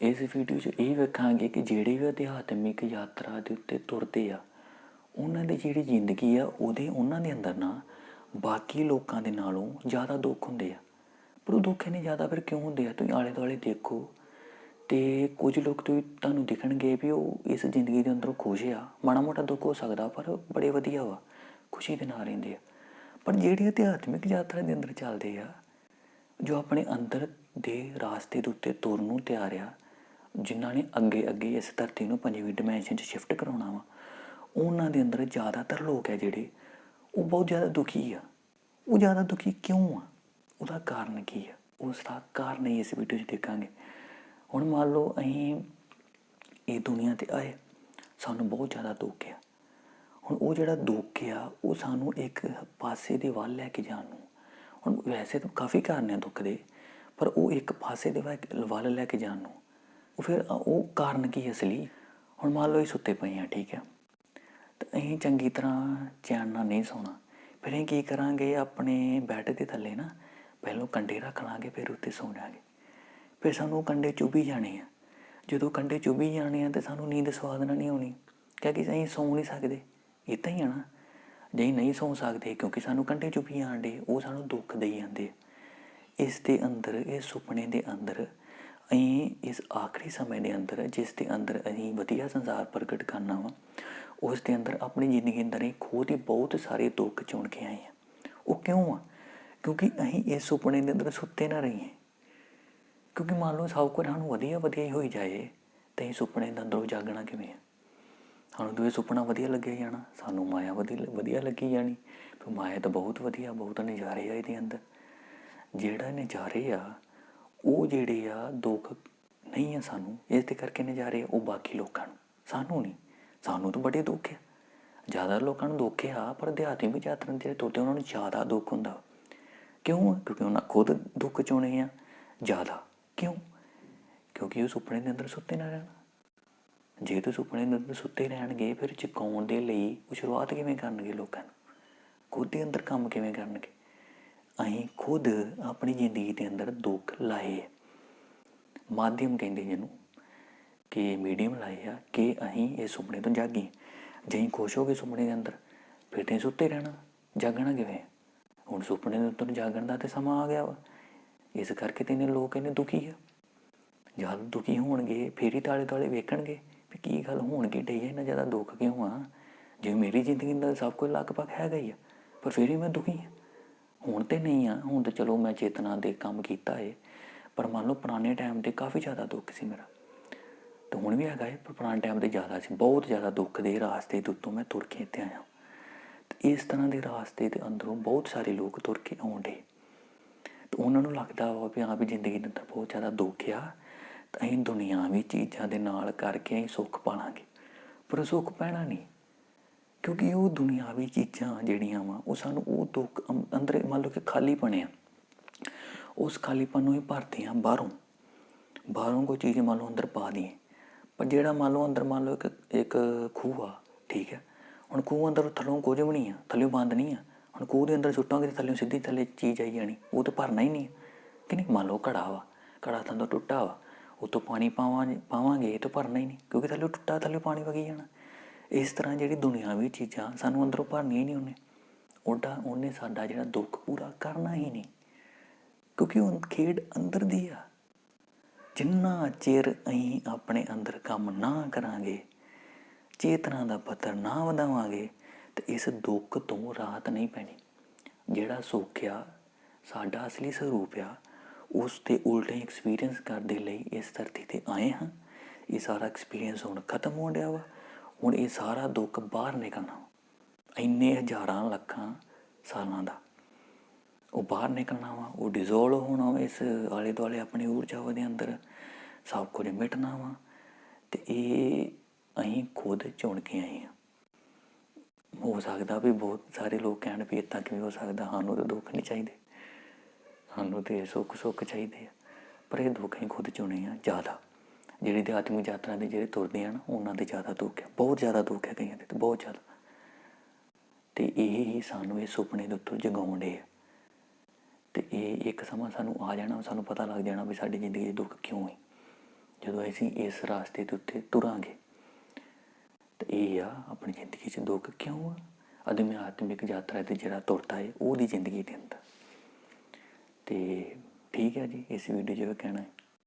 ਇਸ ਵੀਡੀਓ 'ਚ ਇਹ ਵੇਖਾਂਗੇ ਕਿ ਜਿਹੜੇ ਵੀ ਅਧਿਆਤਮਿਕ ਯਾਤਰਾ ਦੇ ਉੱਤੇ ਤੁਰਦੇ ਆ, ਉਹਨਾਂ ਦੀ ਜਿਹੜੀ ਜ਼ਿੰਦਗੀ ਆ, ਉਹਦੇ ਉਹਨਾਂ ਦੇ ਅੰਦਰ ਨਾ ਬਾਕੀ ਲੋਕਾਂ ਦੇ ਨਾਲੋਂ ਜ਼ਿਆਦਾ ਦੁੱਖ ਹੁੰਦੇ ਆ। ਪਰ ਉਹ ਦੁੱਖ ਇੰਨੇ ਜ਼ਿਆਦਾ ਫਿਰ ਕਿਉਂ ਹੁੰਦੇ ਆ? ਤੁਸੀਂ ਆਲੇ ਦੁਆਲੇ ਦੇਖੋ ਤੇ ਕੁਝ ਲੋਕ ਤੁਸੀਂ ਤੁਹਾਨੂੰ ਦਿਖਣਗੇ ਵੀ ਉਹ ਇਸ ਜ਼ਿੰਦਗੀ ਦੇ ਅੰਦਰੋਂ ਖੁਸ਼ ਆ। ਮਾੜਾ ਮੋਟਾ ਦੁੱਖ ਹੋ ਸਕਦਾ, ਪਰ ਬੜੇ ਵਧੀਆ ਵਾ, ਖੁਸ਼ੀ ਦੇ ਨਾਲ ਰਹਿੰਦੇ ਆ। ਪਰ ਜਿਹੜੇ ਅਧਿਆਤਮਿਕ ਯਾਤਰਾ ਦੇ ਅੰਦਰ ਚੱਲਦੇ ਆ, ਜੋ ਆਪਣੇ ਅੰਦਰ ਦੇ ਰਾਸਤੇ ਦੇ ਉੱਤੇ ਤੁਰਨ ਨੂੰ ਤਿਆਰ ਆ ਜਿਨ੍ਹਾਂ ਨੇ ਅੱਗੇ ਅੱਗੇ ਇਸ ਧਰਤੀ ਨੂੰ ਪੰਜਵੀਂ ਡਿਮੈਂਸ਼ਨ 'ਚ ਸ਼ਿਫਟ ਕਰਾਉਣਾ ਵਾ, ਉਹਨਾਂ ਦੇ ਅੰਦਰ ਜ਼ਿਆਦਾਤਰ ਲੋਕ ਹੈ ਜਿਹੜੇ, ਉਹ ਬਹੁਤ ਜ਼ਿਆਦਾ ਦੁਖੀ ਆ। ਉਹ ਜ਼ਿਆਦਾ ਦੁਖੀ ਕਿਉਂ ਆ? ਉਹਦਾ ਕਾਰਨ ਕੀ ਆ? ਉਸ ਦਾ ਕਾਰਨ ਹੀ ਇਸ ਵੀਡੀਓ 'ਚ ਦੇਖਾਂਗੇ। ਹੁਣ ਮੰਨ ਲਓ ਅਸੀਂ ਇਹ ਦੁਨੀਆ ਤੇ ਆਏ, ਸਾਨੂੰ ਬਹੁਤ ਜ਼ਿਆਦਾ ਦੁੱਖ ਆ। ਹੁਣ ਉਹ ਜਿਹੜਾ ਦੁੱਖ ਆ, ਉਹ ਸਾਨੂੰ ਇੱਕ ਪਾਸੇ ਦੇ ਵੱਲ ਲੈ ਕੇ ਜਾਣ ਨੂੰ, ਹੁਣ ਵੈਸੇ ਤਾਂ ਕਾਫੀ ਕਾਰਨ ਆ ਦੁੱਖ ਦੇ, ਪਰ ਉਹ ਇੱਕ ਪਾਸੇ ਦੇ ਵੱਲ- ਵੱਲ ਲੈ ਕੇ ਜਾਣ ਨੂੰ ਉਹ ਫਿਰ ਉਹ ਕਾਰਨ ਕੀ ਅਸਲੀ? ਹੁਣ ਮੰਨ ਲਓ ਇਹ ਸੁੱਤੇ ਪਏ ਆ, ਠੀਕ ਆ ਤਾਂ ਅਸੀਂ ਚੰਗੀ ਤਰ੍ਹਾਂ ਚੈਨ ਨਾਲ ਨਹੀਂ ਸੌਣਾ। ਫਿਰ ਅਸੀਂ ਕੀ ਕਰਾਂਗੇ? ਆਪਣੇ ਬੈੱਡ ਦੇ ਥੱਲੇ ਨਾ ਪਹਿਲਾਂ ਕੰਡੇ ਰੱਖ ਲਾਂਗੇ, ਫਿਰ ਉੱਤੇ ਸੌਂ ਜਾਾਂਗੇ। ਫਿਰ ਸਾਨੂੰ ਉਹ ਕੰਡੇ ਚੁਭੀ ਜਾਣੇ ਆ। ਜਦੋਂ ਕੰਡੇ ਚੁਭੀ ਜਾਣੇ ਆ ਤੇ ਸਾਨੂੰ ਨੀਂਦ ਸਵਾਦ ਨਾਲ ਨਹੀਂ ਆਉਣੀ। ਕਿਉਂਕਿ ਅਸੀਂ ਸੌਂ ਨਹੀਂ ਸਕਦੇ। ਇਦਾਂ ਹੀ ਆ ਨਾ। ਜੇ ਅਸੀਂ ਨਹੀਂ ਸੌਂ ਸਕਦੇ, ਕਿਉਂਕਿ ਸਾਨੂੰ ਕੰਡੇ ਚੁਭੀ ਆਂਦੇ ਉਹ ਸਾਨੂੰ ਦੁੱਖ ਦੇਈ ਜਾਂਦੇ ਇਸ ਦੇ ਅੰਦਰ, ਇਹ ਸੁਪਨੇ ਦੇ ਅੰਦਰ ਅਸੀਂ ਇਸ ਆਖਰੀ ਸਮੇਂ ਦੇ ਅੰਦਰ, ਜਿਸ ਦੇ ਅੰਦਰ ਅਸੀਂ ਵਧੀਆ ਸੰਸਾਰ ਪ੍ਰਗਟ ਕਰਨਾ ਵਾ, ਉਸ ਦੇ ਅੰਦਰ ਆਪਣੀ ਜ਼ਿੰਦਗੀ ਅੰਦਰ ਹੀ ਖੁਦ ਹੀ ਬਹੁਤ ਸਾਰੇ ਦੁੱਖ ਚੁਣ ਕੇ ਆਏ ਆ ਉਹ ਕਿਉਂ ਆ? ਕਿਉਂਕਿ ਅਸੀਂ ਇਸ ਸੁਪਨੇ ਦੇ ਅੰਦਰ ਸੁੱਤੇ ਨਾ ਰਹੀਏ। ਕਿਉਂਕਿ ਮੰਨ ਲਓ ਸਭ ਕੁਝ ਸਾਨੂੰ ਵਧੀਆ ਵਧੀਆ ਹੀ ਹੋਈ ਜਾਏ, ਤੇ ਅਸੀਂ ਸੁਪਨੇ ਦੇ ਅੰਦਰੋਂ ਜਾਗਣਾ ਕਿਵੇਂ ਆ? ਸਾਨੂੰ ਦੂਏ ਸੁਪਨਾ ਵਧੀਆ ਲੱਗਿਆ ਜਾਣਾ, ਸਾਨੂੰ ਮਾਇਆ ਵਧੀਆ ਵਧੀਆ ਲੱਗੀ ਜਾਣੀ ਵੀ ਮਾਇਆ ਤਾਂ ਬਹੁਤ ਵਧੀਆ, ਬਹੁਤ ਨਜ਼ਾਰੇ ਆ ਇਹਦੇ ਅੰਦਰ। ਜਿਹੜਾ ਨਜ਼ਾਰੇ ਆ ਉਹ ਜਿਹੜੇ ਆ ਦੁੱਖ ਨਹੀਂ ਆ ਸਾਨੂੰ, ਇਸ ਦੇ ਕਰਕੇ ਨਜ਼ਾਰੇ ਉਹ ਬਾਕੀ ਲੋਕਾਂ ਨੂੰ। ਸਾਨੂੰ ਨਹੀਂ। ਸਾਨੂੰ ਤਾਂ ਬੜੇ ਦੁੱਖ ਆ। ਜ਼ਿਆਦਾ ਲੋਕਾਂ ਨੂੰ ਦੁੱਖ ਆ, ਪਰ ਅਧਿਆਤਮਿਕ ਵਿੱਚ ਯਾਤਰਾ ਜਿਹੜੇ ਤੋਤੇ ਉਹਨਾਂ ਨੂੰ ਜ਼ਿਆਦਾ ਦੁੱਖ ਹੁੰਦਾ। ਕਿਉਂ ਕਿਉਂਕਿ ਉਹਨਾਂ ਖੁਦ ਦੁੱਖ ਚੁਣੇ ਆ। ਜ਼ਿਆਦਾ। ਕਿਉਂ? ਕਿਉਂਕਿ ਉਹ ਸੁਪਨੇ ਦੇ ਅੰਦਰ ਸੁੱਤੇ ਨਾ ਰਹਿਣਾ। ਜੇ ਤੂੰ ਸੁਪਨੇ ਦੇ ਅੰਦਰ ਸੁੱਤੇ ਰਹਿਣਗੇ, ਫਿਰ ਚਕਾਉਣ ਦੇ ਲਈ ਉਹ ਸ਼ੁਰੂਆਤ ਕਿਵੇਂ ਕਰਨਗੇ ਲੋਕਾਂ ਨੂੰ? ਖੁਦ ਦੇ ਅੰਦਰ ਕੰਮ ਕਿਵੇਂ ਕਰਨਗੇ? ਅਸੀਂ ਖੁਦ ਆਪਣੀ ਜ਼ਿੰਦਗੀ ਦੇ ਅੰਦਰ ਦੁੱਖ ਲਾਏ ਆ। ਮਾਧਿਅਮ ਕਹਿੰਦੇ ਜਿਹਨੂੰ ਕਿ ਮੀਡੀਅਮ ਲਾਏ ਆ ਕਿ ਅਸੀਂ ਇਹ ਸੁਪਨੇ ਤੋਂ ਜਾਗੀ ਜੇ ਖੁਸ਼ ਹੋ ਗਏ ਸੁਪਨੇ ਦੇ ਅੰਦਰ, ਫਿਰ ਤੇ ਸੁੱਤੇ ਰਹਿਣਾ, ਜਾਗਣਾ ਕਿਵੇਂ ਹੁਣ ਸੁਪਨੇ ਦੇ ਉੱਤੋਂ ਜਾਗਣ ਦਾ ਤੇ ਸਮਾਂ ਆ ਗਿਆ ਵਾ। ਇਸ ਕਰਕੇ ਤੇ ਇਹਨੇ ਲੋਕ ਇਹਨੇ ਦੁਖੀ ਆ। ਜਦ ਦੁਖੀ ਹੋਣਗੇ, ਫੇਰ ਹੀ ਤਾਲੇ ਤਾਲੇ ਵੇਖਣਗੇ ਵੀ ਕੀ ਗੱਲ ਹੋਣਗੀ ਡਈ ਹੈ ਨਾ ਜ਼ਿਆਦਾ ਦੁੱਖ ਕਿਉਂ ਆ? ਜੇ ਮੇਰੀ ਜ਼ਿੰਦਗੀ ਦਾ ਸਭ ਕੁਝ ਲਗਭਗ ਹੈਗਾ ਹੀ ਆ, ਪਰ ਫਿਰ ਵੀ ਮੈਂ ਦੁਖੀ ਆ। ਹੁਣ ਤੇ ਨਹੀਂ ਆ, ਹੁਣ ਤੇ ਚਲੋ ਮੈਂ ਚੇਤਨਾ ਦੇ ਕੰਮ ਕੀਤਾ ਏ, ਪਰ ਮੰਨ ਲਓ ਪੁਰਾਣੇ ਟਾਈਮ ਤੇ ਕਾਫੀ ਜ਼ਿਆਦਾ ਦੁੱਖ ਸੀ ਮੇਰਾ। ਤੇ ਹੁਣ ਵੀ ਹੈਗਾ ਏ, ਪਰ ਪੁਰਾਣੇ ਟਾਈਮ ਤੇ ਜ਼ਿਆਦਾ ਸੀ, ਬਹੁਤ ਜ਼ਿਆਦਾ ਦੁੱਖ ਦੇ ਰਾਸਤੇ ਦੇ ਉੱਤੋਂ ਮੈਂ ਤੁਰ ਕੇ ਇੱਥੇ ਆਇਆ। ਤੇ ਇਸ ਤਰ੍ਹਾਂ ਦੇ ਰਾਸਤੇ ਦੇ ਅੰਦਰੋਂ ਬਹੁਤ ਸਾਰੇ ਲੋਕ ਤੁਰ ਕੇ ਆਉਂਦੇ ਤੇ ਉਹਨਾਂ ਨੂੰ ਲੱਗਦਾ ਵਾ ਵੀ ਹਾਂ ਵੀ ਜ਼ਿੰਦਗੀ ਦੇ ਅੰਦਰ ਬਹੁਤ ਜ਼ਿਆਦਾ ਦੁੱਖ ਆ, ਤਾਂ ਅਸੀਂ ਦੁਨੀਆਵੀ ਚੀਜ਼ਾਂ ਦੇ ਨਾਲ ਕਰਕੇ ਅਸੀਂ ਸੁੱਖ ਪਾਲਾਂਗੇ। ਪਰ ਉਹ ਸੁੱਖ ਪੈਣਾ ਨਹੀਂ। ਕਿਉਂਕਿ ਉਹ ਦੁਨਿਆਵੀ ਚੀਜ਼ਾਂ ਜਿਹੜੀਆਂ ਵਾ, ਉਹ ਸਾਨੂੰ ਉਹ ਦੁੱਖ ਅੰ- ਅੰਦਰ ਮੰਨ ਲਓ ਕਿ ਖਾਲੀ ਆ। ਉਸ ਖਾਲੀਪਨ ਨੂੰ ਹੀ ਭਰਦੇ ਆ ਬਾਹਰੋਂ। ਬਾਹਰੋਂ ਕੋਈ ਚੀਜ਼ ਮੰਨ ਲਓ ਅੰਦਰ ਪਾ ਦਈਏ। ਪਰ ਜਿਹੜਾ ਮੰਨ ਲਓ ਅੰਦਰ ਮੰਨ ਲਓ ਇੱਕ ਇੱਕ ਖੂਹ ਆ, ਠੀਕ ਹੈ। ਹੁਣ ਖੂਹ ਅੰਦਰ ਥੱਲੋਂ ਕੁਝ ਵੀ ਨਹੀਂ ਆ ਥੱਲੇ ਬੰਦ ਨਹੀਂ ਆ। ਹੁਣ ਖੂਹ ਦੇ ਅੰਦਰ ਸੁੱਟਾਂਗੇ ਤੇ ਥੱਲੇ ਸਿੱਧੀ ਥੱਲੇ ਚੀਜ਼ ਆਈ ਜਾਣੀ, ਉਹ ਤਾਂ ਭਰਨਾ ਹੀ ਨਹੀਂ ਕਿ ਨਹੀਂ? ਮੰਨ ਲਓ ਘੜਾ ਵਾ, ਘੜਾ ਥੱਲੋਂ ਟੁੱਟਾ ਵਾ। ਉਤੋਂ ਪਾਣੀ ਪਾਵਾਂ, ਪਾਵਾਂਗੇ, ਇਹ ਤਾਂ ਭਰਨਾ ਹੀ ਨਹੀਂ। ਕਿਉਂਕਿ ਥੱਲੇ ਟੁੱਟਾ, ਥੱਲੇ ਪਾਣੀ ਵਗੀ ਜਾਣਾ। ਇਸ ਤਰ੍ਹਾਂ ਜਿਹੜੀ ਦੁਨਿਆਵੀ ਚੀਜ਼ਾਂ ਸਾਨੂੰ ਅੰਦਰੋਂ ਭਰਨੀਆਂ ਹੀ ਨਹੀਂ ਉਹਨੇ। ਉਹਦਾ ਉਹਨੇ ਸਾਡਾ ਜਿਹੜਾ ਦੁੱਖ ਪੂਰਾ ਕਰਨਾ ਹੀ ਨਹੀਂ। ਕਿਉਂਕਿ ਉਹ ਖੇਡ ਅੰਦਰ ਦੀ ਆ। ਜਿੰਨਾ ਚਿਰ ਅਸੀਂ ਆਪਣੇ ਅੰਦਰ ਕੰਮ ਨਾ ਕਰਾਂਗੇ, ਚੇਤਨਾ ਦਾ ਪੱਧਰ ਨਾ ਵਧਾਵਾਂਗੇ, ਤੇ ਇਸ ਦੁੱਖ ਤੋਂ ਰਾਹਤ ਨਹੀਂ ਪੈਣੀ। ਜਿਹੜਾ ਸੁੱਖ ਆ, ਸਾਡਾ ਅਸਲੀ ਸਰੂਪ ਆ, ਉਸ ਤੇ ਉਲਟੇ ਐਕਸਪੀਰੀਅੰਸ ਕਰਨ ਦੇ ਲਈ ਇਸ ਧਰਤੀ ਤੇ ਆਏ ਹਾਂ। ਇਹ ਸਾਰਾ ਐਕਸਪੀਰੀਅੰਸ ਹੁਣ ਖਤਮ ਹੋ ਡਿਆ ਵਾ। ਹੁਣ ਇਹ ਸਾਰਾ ਦੁੱਖ ਬਾਹਰ ਨਿਕਲਣਾ। ਇੰਨੇ ਹਜ਼ਾਰਾਂ ਲੱਖਾਂ ਸਾਲਾਂ ਦਾ। ਉਹ ਬਾਹਰ ਨਿਕਲਣਾ ਵਾ, ਉਹ ਡਿਜ਼ੋਲਵ ਹੋਣਾ ਵਾ ਇਸ ਆਲੇ ਦੁਆਲੇ ਆਪਣੀ ਊਰਜਾ ਦੇ ਅੰਦਰ। ਸਭ ਕੁਝ ਮਿਟਣਾ ਵਾ ਤੇ ਇਹ ਅਸੀਂ ਖੁਦ ਚੁਣ ਕੇ ਆਏ ਹਾਂ। ਹੋ ਸਕਦਾ ਵੀ ਬਹੁਤ ਸਾਰੇ ਲੋਕ ਕਹਿਣ ਵੀ ਇਦਾਂ ਕਿਵੇਂ ਹੋ ਸਕਦਾ, ਸਾਨੂੰ ਤਾਂ ਦੁੱਖ ਨਹੀਂ ਚਾਹੀਦੇ। ਸਾਨੂੰ ਤੇ ਸੁੱਖ ਸੁੱਖ ਚਾਹੀਦੇ ਆ, ਪਰ ਇਹ ਦੁੱਖ ਅਸੀਂ ਖੁਦ ਚੁਣੇ ਆ ਜ਼ਿਆਦਾ। ਜਿਹੜੀ ਅਧਿਆਤਮਿਕ ਯਾਤਰਾ ਦੇ ਜਿਹੜੇ ਤੁਰਦੇ ਆ ਨਾ, ਉਹਨਾਂ ਦੇ ਜ਼ਿਆਦਾ ਦੁੱਖ ਹੈ। ਬਹੁਤ ਜ਼ਿਆਦਾ ਦੁੱਖ ਹੈ ਕਈਆਂ ਦੇ ਤੇ, ਬਹੁਤ ਜ਼ਿਆਦਾ। ਤੇ ਇਹ ਹੀ ਸਾਨੂੰ ਇਹ ਸੁਪਨੇ ਦੇ ਉੱਤੋਂ ਜਗਾਉਂਦੇ ਆ। ਤੇ ਇਹ ਇੱਕ ਸਮਾਂ ਸਾਨੂੰ ਆ ਜਾਣਾ, ਸਾਨੂੰ ਪਤਾ ਲੱਗ ਜਾਣਾ ਵੀ ਸਾਡੀ ਜ਼ਿੰਦਗੀ 'ਚ ਦੁੱਖ ਕਿਉਂ ਹੈ। ਜਦੋਂ ਅਸੀਂ ਇਸ ਰਾਸਤੇ ਦੇ ਉੱਤੇ ਤੁਰਾਂਗੇ, ਤੇ ਇਹ ਆ ਆਪਣੀ ਜ਼ਿੰਦਗੀ 'ਚ ਦੁੱਖ ਕਿਉਂ ਆ? ਅਦਮੀ ਆਤਮਿਕ ਯਾਤਰਾ ਤੇ ਜਿਹੜਾ ਤੁਰਦਾ ਹੈ ਉਹਦੀ ਜ਼ਿੰਦਗੀ ਦੇ ਅੰਦਰ। ਤੇ ਠੀਕ ਹੈ ਜੀ, ਇਸ ਵੀਡੀਓ 'ਚ ਇਹ ਕਹਿਣਾ ਹੈ।